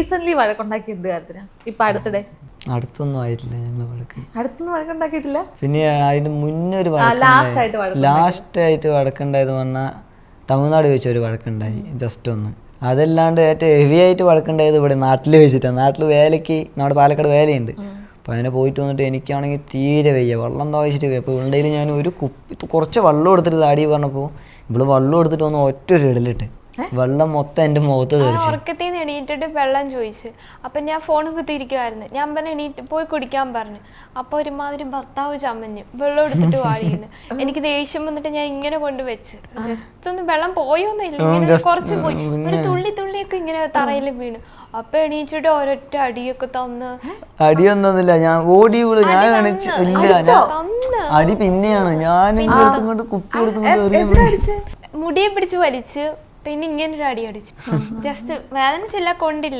Recent വഴക്കുണ്ടാക്കി എന്ത് കാര്യത്തിനാ? ഇപ്പൊ അടുത്തിടെ? അടുത്തൊന്നും ആയിട്ടില്ല ഞങ്ങൾ വഴക്ക്. അടുത്തൊന്നും വഴക്കുണ്ടാക്കിയിട്ടില്ല? പിന്നെ അതിന് മുന്നേ ഒരു ലാസ്റ്റ് ആയിട്ട് വഴക്കുണ്ടായത് പറഞ്ഞാൽ തമിഴ്നാട് വെച്ച് ഒരു വഴക്കുണ്ടായി ജസ്റ്റ് ഒന്ന്. അതല്ലാണ്ട് ഏറ്റവും ഹെവി ആയിട്ട് വഴക്കുണ്ടായത് ഇവിടെ നാട്ടിൽ വെച്ചിട്ടാണ്. നാട്ടിൽ വേലയ്ക്ക് നമ്മുടെ പാലക്കാട് വേലയുണ്ട്. അപ്പോൾ അതിനെ പോയിട്ട് വന്നിട്ട് എനിക്കാണെങ്കിൽ തീരെ വയ്യ. വെള്ളം താവശ്യമായിട്ട് വയ്യ. അപ്പോൾ ഉണ്ടെങ്കിൽ ഞാൻ ഒരു കുപ്പി കുറച്ച് വെള്ളം എടുത്തിട്ട് താടി പറഞ്ഞപ്പോൾ ഇവിടെ വെള്ളം എടുത്തിട്ട് വന്ന് ഒറ്റ ഒരു ഇടലിട്ട്. വെള്ളം മൊത്തം എന്റെ മുഖത്ത് തെറിച്ചു. ഉറക്കത്തിൽ നിന്ന് എണീറ്റിട്ട് വെള്ളം ചോദിച്ചു. അപ്പം ഞാൻ ഫോൺ കുത്തിയിരിക്കുമായിരുന്നു ഞാൻ പറഞ്ഞു എണീറ്റ് പോയി കുടിക്കാൻ പറഞ്ഞു. അപ്പോൾ ഒരുമാതിരി ഭർത്താവ് ചമഞ്ഞു വെള്ളം എടുത്തിട്ട് വാഴിയുന്നു എനിക്ക് ദേഷ്യം വന്നിട്ട് ഞാൻ ഇങ്ങനെ കൊണ്ട് വെച്ച്. ജസ്റ്റ് ഒന്ന് വെള്ളം പോയോന്നില്ല ഇല്ല. ഇങ്ങനെ കുറച്ച് പോയി. ഒരു തുള്ളി തുള്ളിയൊക്കെ ഇങ്ങനെ തറയിൽ വീണു. അപ്പൊ എണീറ്റിട്ട് ഒരൊറ്റ അടിയൊക്കെ തന്ന്. അടിയൊന്നൊന്നുമില്ല ഞാൻ ഓടി വീൾ ഞാൻ ഇല്ല. അടി പിന്നെയാണ്. ഞാൻ കുപ്പി മുടിയെ പിടിച്ച് വലിച്ച് പിന്നെ ഇങ്ങനെ ഒരു അടി അടിച്ചു ജസ്റ്റ് കൊണ്ടില്ല.